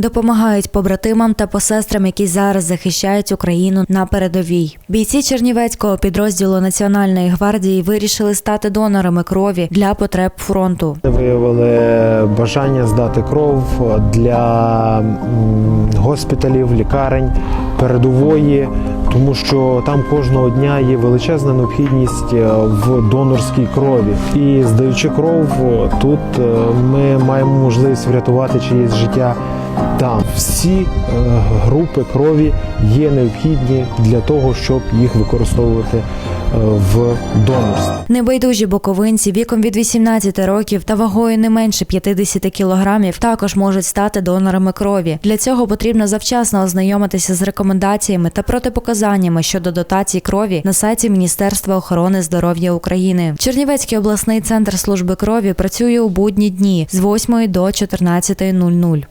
Допомагають побратимам та посестрам, які зараз захищають Україну на передовій. Бійці Чернівецького підрозділу Національної гвардії вирішили стати донорами крові для потреб фронту. Виявили бажання здати кров для госпіталів, лікарень, передової, тому що там кожного дня є величезна необхідність е, в донорській крові. І здаючи кров, е, тут е, ми маємо можливість врятувати чиєсь життя. Там всі е, групи крові є необхідні для того, щоб їх використовувати е, в донорстві. Небайдужі боковинці віком від 18 років та вагою не менше 50 кілограмів також можуть стати донорами крові. Для цього потрібно завчасно ознайомитися з рекомендаціями та протипоказаннями щодо дотацій крові на сайті Міністерства охорони здоров'я України. Чернівецький обласний центр служби крові працює у будні дні з 8 до 14.00.